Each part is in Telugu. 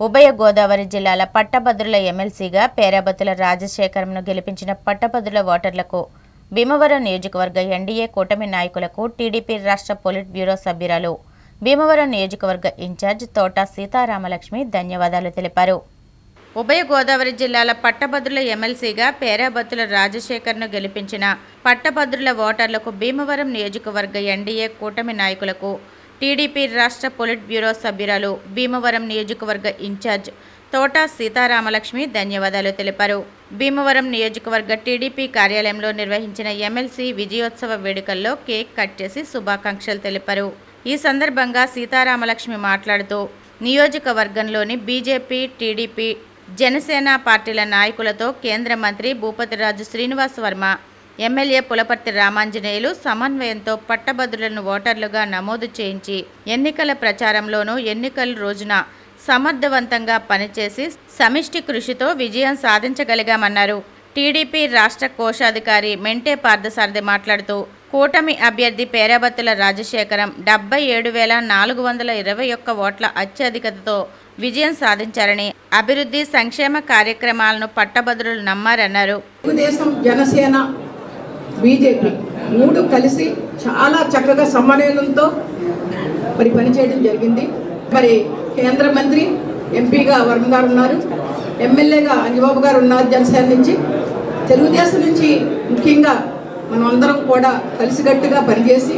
ఉభయ గోదావరి జిల్లాల పట్టభద్రుల ఎమ్మెల్సీగా పేరాబత్తుల రాజశేఖరంను గెలిపించిన పట్టభద్రుల ఓటర్లకు భీమవరం నియోజకవర్గ ఎన్డీఏ కూటమి నాయకులకు టీడీపీ రాష్ట్ర పొలిట్ బ్యూరో సభ్యురాలు భీమవరం నియోజకవర్గ ఇన్ఛార్జ్ తోట సీతారామలక్ష్మి ధన్యవాదాలు తెలిపారు. ఉభయ గోదావరి జిల్లాల పట్టభద్రుల ఎమ్మెల్సీగా పేరాబత్తుల రాజశేఖర్ను గెలిపించిన పట్టభద్రుల ఓటర్లకు భీమవరం నియోజకవర్గ ఎన్డీఏ కూటమి నాయకులకు టీడీపీ రాష్ట్ర పొలిట్ బ్యూరో సభ్యురాలు భీమవరం నియోజకవర్గ ఇన్ఛార్జ్ తోట సీతారామలక్ష్మి ధన్యవాదాలు తెలిపారు. భీమవరం నియోజకవర్గ టీడీపీ కార్యాలయంలో నిర్వహించిన ఎమ్మెల్సీ విజయోత్సవ వేడుకల్లో కేక్ కట్ చేసి శుభాకాంక్షలు తెలిపారు. ఈ సందర్భంగా సీతారామలక్ష్మి మాట్లాడుతూ నియోజకవర్గంలోని బీజేపీ టీడీపీ జనసేన పార్టీల నాయకులతో కేంద్ర మంత్రి భూపతిరాజు శ్రీనివాస్ వర్మ ఎమ్మెల్యే పులపర్తి రామాంజనేయులు సమన్వయంతో పట్టభద్రులను ఓటర్లుగా నమోదు చేయించి ఎన్నికల ప్రచారంలోనూ ఎన్నికల రోజున సమర్థవంతంగా పనిచేసి సమిష్టి కృషితో విజయం సాధించగలిగామన్నారు. టీడీపీ రాష్ట్ర కోశాధికారి మెంటే పార్థసారథి మాట్లాడుతూ కూటమి అభ్యర్థి పేరాబత్తుల రాజశేఖరం డెబ్బై ఏడు వేల నాలుగు వందల ఇరవై ఒక్క ఓట్ల అత్యధికతతో విజయం సాధించారని అభివృద్ధి సంక్షేమ కార్యక్రమాలను పట్టభద్రులు నమ్మారన్నారు. తెలుగుదేశం జనసేన బీజేపీ మూడు కలిసి చాలా చక్కగా సమన్వయంతో మరి పనిచేయడం జరిగింది. మరి కేంద్ర మంత్రి ఎంపీగా వరుణ్ గారు ఉన్నారు. ఎమ్మెల్యేగా అంజబాబు గారు ఉన్నారు జనసేన నుంచి. తెలుగుదేశం నుంచి ముఖ్యంగా మనం అందరం కూడా కలిసికట్టుగా పనిచేసి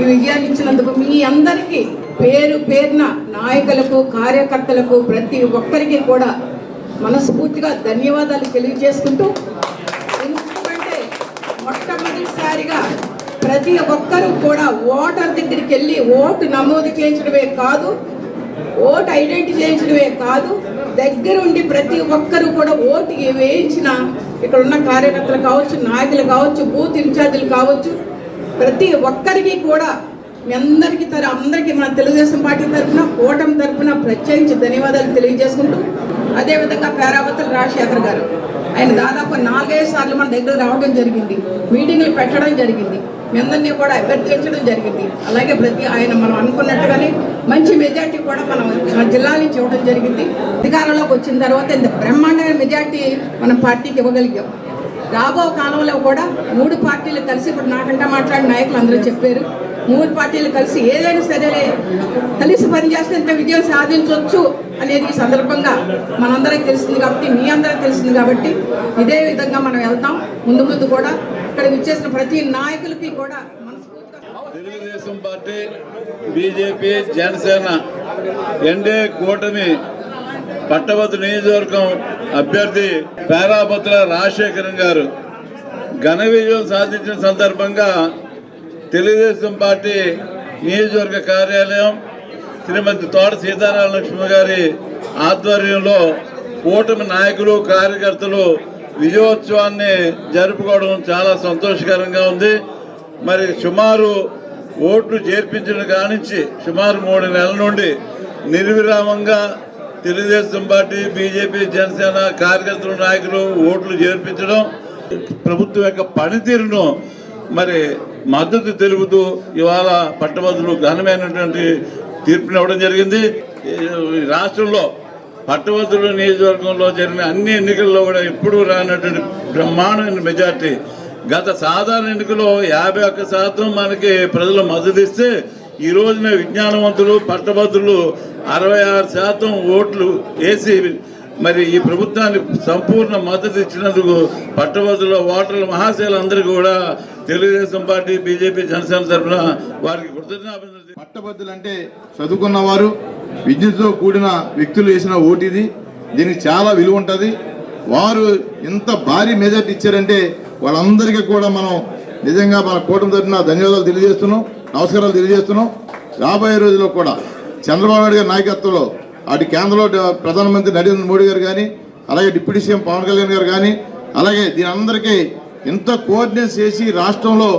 ఈ విజయాన్ని ఇచ్చినందుకు మీ అందరికీ పేరు పేరున నాయకులకు కార్యకర్తలకు ప్రతి ఒక్కరికి కూడా మనస్ఫూర్తిగా ధన్యవాదాలు తెలియజేసుకుంటూ మొట్టమొదటిసారిగా ప్రతి ఒక్కరూ కూడా ఓటర్ దగ్గరికి వెళ్ళి ఓటు నమోదు చేయించడమే కాదు ఓటు ఐడెంటిటీ చేయించడమే కాదు దగ్గరుండి ప్రతి ఒక్కరూ కూడా ఓటు వేయించిన ఇక్కడ ఉన్న కార్యకర్తలు కావచ్చు నాయకులు కావచ్చు బూత్ ఇన్ఛార్జీలు కావచ్చు ప్రతి ఒక్కరికి కూడా మీ అందరికీ తర అందరికీ మన తెలుగుదేశం పార్టీ తరఫున కూటమి తరఫున ప్రత్యేకించి ధన్యవాదాలు తెలియజేసుకుంటూ అదేవిధంగా పేరావతల రాజశేఖర్ గారు. ఆయన దాదాపు నాలుగైదు సార్లు మన దగ్గర రావడం జరిగింది. మీటింగ్లు పెట్టడం జరిగింది. మీ అందరినీ కూడా అభ్యర్థించడం జరిగింది. అలాగే ప్రతి ఆయన మనం అనుకున్నట్టుగానే మంచి మెజార్టీ కూడా మనం మన జిల్లా నుంచి ఇవ్వడం జరిగింది. అధికారంలోకి వచ్చిన తర్వాత ఇంత బ్రహ్మాండమైన మెజార్టీ మన పార్టీకి ఇవ్వగలిగాం. రాబో కాలంలో కూడా మూడు పార్టీలు కలిసి ఇప్పుడు నాకంటే మాట్లాడిన నాయకులు అందరూ చెప్పారు. మూడు పార్టీలు కలిసి ఏదైనా సరే కలిసి పనిచేస్తే ఇంత విజయం సాధించవచ్చు అనేది ఈ సందర్భంగా మనందరికి తెలిసింది కాబట్టి మీ అందరికి తెలిసింది కాబట్టి ఇదే విధంగా మనం వెళ్తాం. ముందు ముందు కూడా ఇక్కడ విచ్చేసిన ప్రతి నాయకులకి కూడా Telugu Desam party BJP Janasena NDA కూటమి పట్టభద్రు నియోజకవర్గం అభ్యర్థి పేరాపత్ర రాజశేఖరం గారు ఘన విజయం సాధించిన సందర్భంగా తెలుగుదేశం పార్టీ నియోజకవర్గ కార్యాలయం శ్రీమతి తోట సీతారామ లక్ష్మి గారి ఆధ్వర్యంలో కూటమి నాయకులు కార్యకర్తలు విజయోత్సవాన్ని జరుపుకోవడం చాలా సంతోషకరంగా ఉంది. మరి సుమారు ఓట్లు చేర్పించిన కానించి సుమారు మూడు నెలల నుండి నిర్విరామంగా తెలుగుదేశం పార్టీ బీజేపీ జనసేన కార్యకర్తలు నాయకులు ఓట్లు చేర్పించడం ప్రభుత్వం యొక్క పనితీరును మరి మద్దతు తెలుపుతూ ఇవాళ పట్టభద్రులు ఘనమైనటువంటి తీర్పునివ్వడం జరిగింది. రాష్ట్రంలో పట్టభద్రుల నియోజకవర్గంలో జరిగిన అన్ని ఎన్నికల్లో కూడా ఎప్పుడూ రానటువంటి బ్రహ్మాండమైన మెజార్టీ. గత సాధారణ ఎన్నికలో యాభై ఒక్క శాతం మనకి ప్రజలు మద్దతు ఇస్తే ఈ రోజున విజ్ఞానవంతులు పట్టభద్రులు అరవై ఆరు శాతం ఓట్లు వేసి మరి ఈ ప్రభుత్వానికి సంపూర్ణ మద్దతు ఇచ్చినందుకు పట్టభద్రుల ఓటర్ల మహాశయులందరికీ కూడా తెలుగుదేశం పార్టీ బీజేపీ జనసేన తరఫున వారికి కృతజ్ఞాపనలు పట్టభద్రులు అంటే చదువుకున్న వారు విద్యుత్తో కూడిన వ్యక్తులు వేసిన ఓటిది. దీనికి చాలా విలువ ఉంటుంది. వారు ఎంత భారీ మెజార్టీ ఇచ్చారంటే వాళ్ళందరికీ కూడా మనం నిజంగా మన కూటమి తరఫున ధన్యవాదాలు తెలియజేస్తున్నాం నమస్కారాలు తెలియజేస్తున్నాం. రాబోయే రోజుల్లో కూడా చంద్రబాబు నాయుడు గారి నాయకత్వంలో అటు కేంద్రంలో ప్రధానమంత్రి నరేంద్ర మోడీ గారు కానీ అలాగే డిప్యూటీ సీఎం పవన్ కళ్యాణ్ గారు కానీ అలాగే దీని అందరికీ ఇంత కోఆర్డినేట్ చేసి రాష్ట్రంలో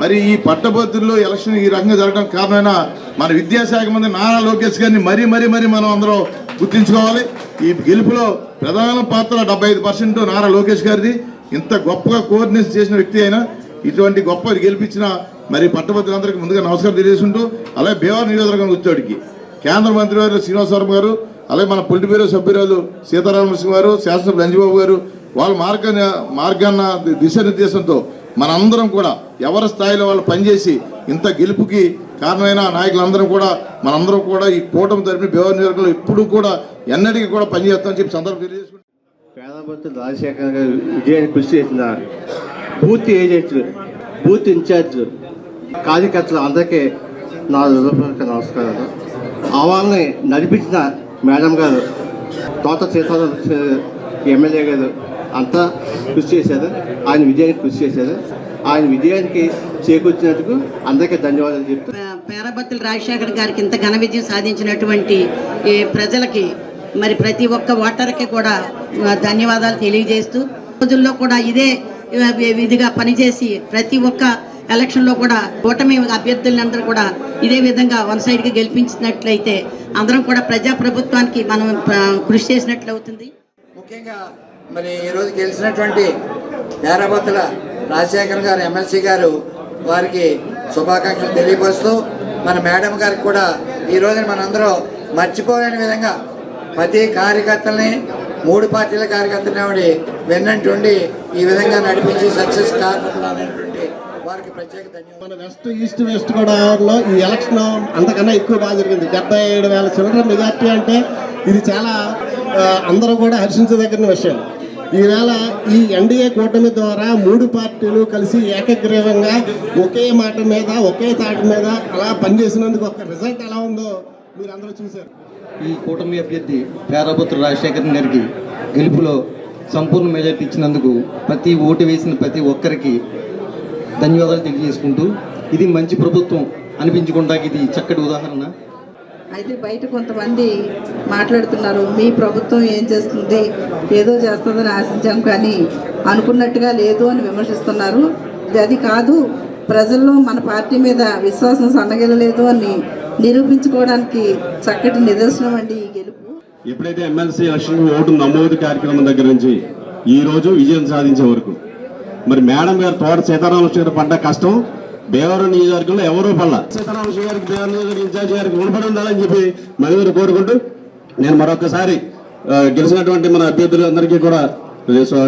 మరి ఈ పట్టభద్రుల్లో ఎలక్షన్ ఈ రకంగా జరగడం కారణమైన మన విద్యాశాఖ మంత్రి నారా లోకేష్ గారిని మరీ మరీ మరీ మనం అందరం గుర్తించుకోవాలి. ఈ గెలుపులో ప్రధాన పాత్ర డెబ్బై ఐదు పర్సెంట్ నారా లోకేష్ గారిది. ఇంత గొప్పగా కోఆర్డినేషన్ చేసిన వ్యక్తి అయినా ఇటువంటి గొప్ప గెలిపించిన మరి పట్టభద్రులందరికీ ముందుగా నమస్కారం తెలియజేసుకుంటూ అలాగే భీమవరం నియోజకవర్గం వచ్చేవాడికి. కేంద్ర మంత్రి వారు శ్రీనివాసవరం గారు అలాగే మన పొలిటి బ్యూరో సభ్యురాలు సీతారామకృష్ణ గారు శాసనసభ్యులు రంజబాబు గారు వాళ్ళ మార్గాన్ని మార్గాన్న దిశానిర్దేశంతో మనందరం కూడా ఎవరి స్థాయిలో వాళ్ళు పనిచేసి ఇంత గెలుపుకి కారణమైన నాయకులందరం కూడా మనందరం కూడా ఈ కూటమి తరపున బీహార్ నియోజకవర్గంలో ఎప్పుడూ కూడా ఎన్నటికీ కూడా పనిచేస్తామని చెప్పి సందర్భం తెలియజేసుకుంటున్నాను పేదపతి రాజశేఖర్ గారు విజయాన్ని కృషి చేసిన బూత్ ఏజెంట్లు బూత్ ఇన్ఛార్జ్ కార్యకర్తలు అందరికీ నా హృదయపూర్వక నమస్కారాలు. ఆవాలని నడిపించిన మేడం గారు తోట సీతారాం ఎమ్మెల్యే గారు అంతా కృషి చేశారు. ఆయన విజయానికి కృషి చేశారు. ఆయన విజయానికి చేకూర్చినందుకు అందరికీ ధన్యవాదాలు చెప్తూ పేరబత్తుల రాజశేఖర్ గారికి ఇంత ఘన విజయం సాధించినటువంటి ఈ ప్రజలకి మరి ప్రతి ఒక్క ఓటర్కి కూడా ధన్యవాదాలు తెలియజేస్తూ రోజుల్లో కూడా ఇదే విధిగా పనిచేసి ప్రతి ఒక్క ఎలక్షన్లో కూడా కూటమి అభ్యర్థులందరూ కూడా ఇదే విధంగా వన్ సైడ్గా గెలిపించినట్లయితే అందరం కూడా ప్రజా ప్రభుత్వానికి మనం కృషి చేసినట్లు అవుతుంది. ముఖ్యంగా మరి ఈరోజు గెలిచినటువంటి పేరాబత్తుల రాజశేఖర్ గారు ఎమ్మెల్సీ గారు వారికి శుభాకాంక్షలు తెలియపరుస్తూ మన మేడం గారికి కూడా ఈ రోజున మనందరం మర్చిపోలేని విధంగా ప్రతి కార్యకర్తల్ని మూడు పార్టీల కార్యకర్తలని వెన్నంటుండి ఈ విధంగా నడిపించి సక్సెస్ కారణం వారికి ప్రత్యేక ధన్యవాదాలు. మన వెస్ట్ ఈస్ట్ వెస్ట్ గోదావరిలో ఈ ఎలక్షన్ అంతకన్నా ఎక్కువ బాగా జరిగింది. డెబ్బై ఏడు వేల చిల్లర మెజార్టీ అంటే ఇది చాలా అందరూ కూడా హర్షించదగిన విషయం. ఈవేళ ఈ ఎన్డీఏ కూటమి ద్వారా మూడు పార్టీలు కలిసి ఏకగ్రీవంగా ఒకే మాట మీద ఒకే తాటి మీద అలా పనిచేసినందుకు ఒక రిజల్ట్ ఎలా ఉందో మీరు అందరూ చూశారు. ఈ కూటమి అభ్యర్థి పేరాపుత్ర రాజశేఖర్ గారికి గెలుపులో సంపూర్ణ మెజార్టీ ఇచ్చినందుకు ప్రతి ఓటు వేసిన ప్రతి ఒక్కరికి ధన్యవాదాలు తెలియజేసుకుంటూ ఇది మంచి ప్రభుత్వం అనిపించుకుంటాకి ఇది చక్కటి ఉదాహరణ. అయితే బయట కొంతమంది మాట్లాడుతున్నారు మీ ప్రభుత్వం ఏం చేస్తుంది? ఏదో చేస్తుందని ఆశించాం కానీ అనుకున్నట్టుగా లేదు అని విమర్శిస్తున్నారు. ఇది అది కాదు ప్రజల్లో మన పార్టీ మీద విశ్వాసం సన్నగిలలేదు అని నిరూపించుకోవడానికి చక్కటి నిదర్శనం అండి ఈ గెలుపు. ఎప్పుడైతే ఎమ్మెల్సీ ఎలక్షన్ ఓటు నమోదు కార్యక్రమం దగ్గర నుంచి ఈ రోజు విజయం సాధించే వరకు మరి మేడం గారు తోట సీతారామకృష్ణ గారు పడ్డ కష్టం. బేవరం నియోజకవర్గంలో ఎవరూ పడల. సీతారామకృష్ణ గారికి దేవరం నియోజకవర్గం ఇన్ఛార్జ్ గారికి ఉండబడి ఉండాలని చెప్పి మనందరూ కోరుకుంటూ నేను మరొకసారి గెలిచినటువంటి మన అభ్యర్థులు అందరికీ కూడా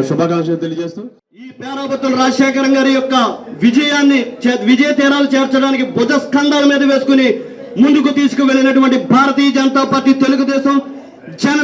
శుభాకాంక్షలు తెలియజేస్తూ. ఈ పేరాపత్తుల రాజశేఖరం గారి యొక్క విజయాన్ని చే- విజయ తీరాలు చేర్చడానికి భుజస్కంధాల మీద వేసుకుని ముందుకు తీసుకువెళ్ళినటువంటి భారతీయ జనతా పార్టీ తెలుగుదేశం జన